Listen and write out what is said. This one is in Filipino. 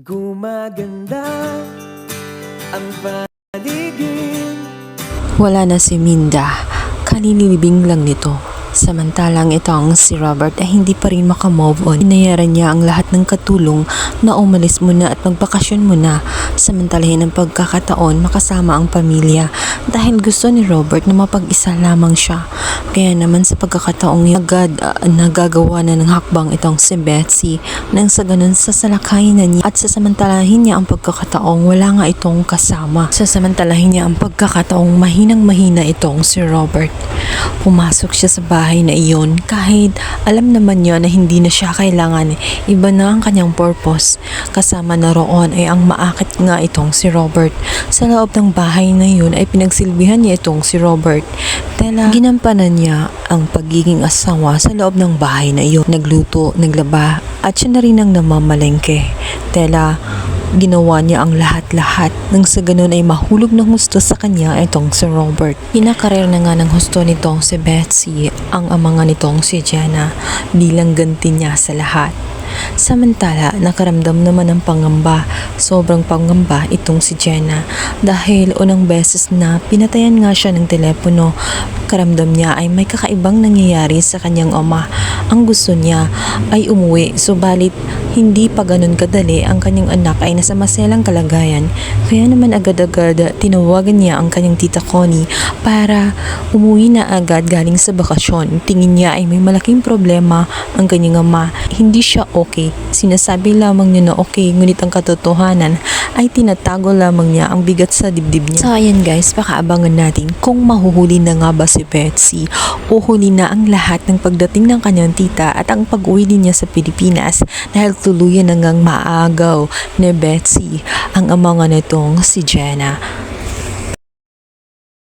Gumaganda ang paligid Wala na si Minda. Kalilibing lang nito. Samantalang itong si Robert ay hindi pa rin makamove on. Inayaran niya ang lahat ng katulong na umalis muna at magbakasyon muna. Samantalahin ang pagkakataon makasama ang pamilya dahil gusto ni Robert na mapag-isa lamang siya. Kaya naman sa pagkakataong yun, agad ah, nagagawa na ng hakbang itong si Betsy nang sa ganun sasalakayin na niya at sasamantalahin niya ang pagkakataong wala nga itong kasama. Sasamantalahin niya ang pagkakataong mahinang mahina itong si Robert. Pumasok siya sa bahay na iyon kahit alam naman niya na hindi na siya kailangan. Iba na ang kanyang purpose. Kasama na roon ay ang maakit nga itong si Robert. Sa loob ng bahay na yun ay pinagsilbihan niya itong si Robert. Tela, ginampanan niya ang pagiging asawa sa loob ng bahay na iyon. Nagluto, naglaba, at siya na rin ang namamalengke. Tela, ginawa niya ang lahat-lahat nang sa ganun ay mahulog ng husto sa kanya itong si Robert. Pinakarer na nga ng husto nitong si Betsy ang ama nga nitong si Jenna bilang ganti niya sa lahat. Samantala, nakaramdam naman ng pangamba. Sobrang pangamba itong si Jenna dahil unang beses na pinatayan nga siya ng telepono. Karamdam niya ay may kakaibang nangyayari sa kanyang ama. Ang gusto niya ay umuwi subalit hindi pa ganun kadali ang kanyang anak ay nasa maselang kalagayan. Kaya naman agad-agad tinawagan niya ang kanyang tita Connie para umuwi na agad galing sa bakasyon. Tingin niya ay may malaking problema ang kanyang ama. Hindi siya okay. Sinasabi lamang niya na okay, ngunit ang katotohanan ay tinatago lamang niya ang bigat sa dibdib niya. So ayan guys, pakaabangan natin kung mahuhuli na nga ba si Betsy o huli na ang lahat ng pagdating ng kanyang tita at ang pag-uwi din niya sa Pilipinas dahil tuluyan na ngang maagaw ni Betsy ang ama nga nitong si Jenna.